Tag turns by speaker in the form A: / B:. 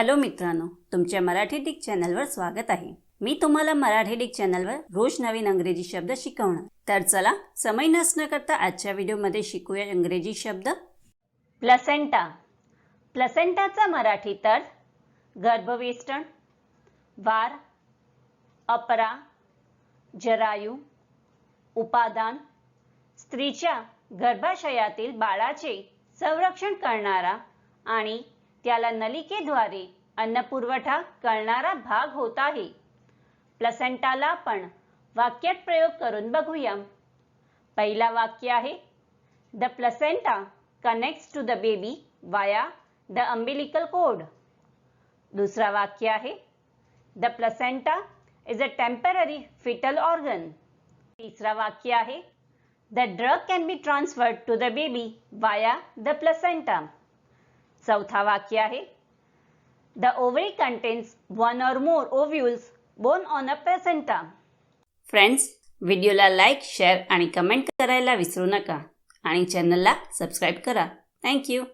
A: Hello मित्रांनो तुमच्या Marathi Dick चॅनलवर स्वागत आहे. मी तुम्हाला मराठी डिक चॅनलवर रोज नवीन अंग्रेजी शब्द शिकवणार. तर चला समय नसणं करता आजच्या व्हिडिओमध्ये शिकूया इंग्रजी शब्द. प्लसेंटा. प्लसेंटाचा मराठी तर गर्भवेष्टन वार अपरा जरायू उपादान स्त्रीच्या गर्भाशयातील बाळाचे संरक्षण करणारा आणि त्याला नलिकेद्वारे अन्नपुरवठा करणारा भाग होत आहे. प्लसेंटाला आपण वाक्यात प्रयोग करून बघूया पहिला वाक्य आहे the placenta connects to the baby via the umbilical cord. दुसरा वाक्य आहे the placenta is a temporary fetal organ. तिसरा वाक्य आहे the drug can be transferred to the baby via the placenta. चौथा वाक्य आहे. The ovary contains one or more ovules borne on a placenta friends व्हिडिओला लाईक शेअर आणि comment करायला विसरू नका. आणि चॅनलला सबस्क्राईब करा. थँक्यू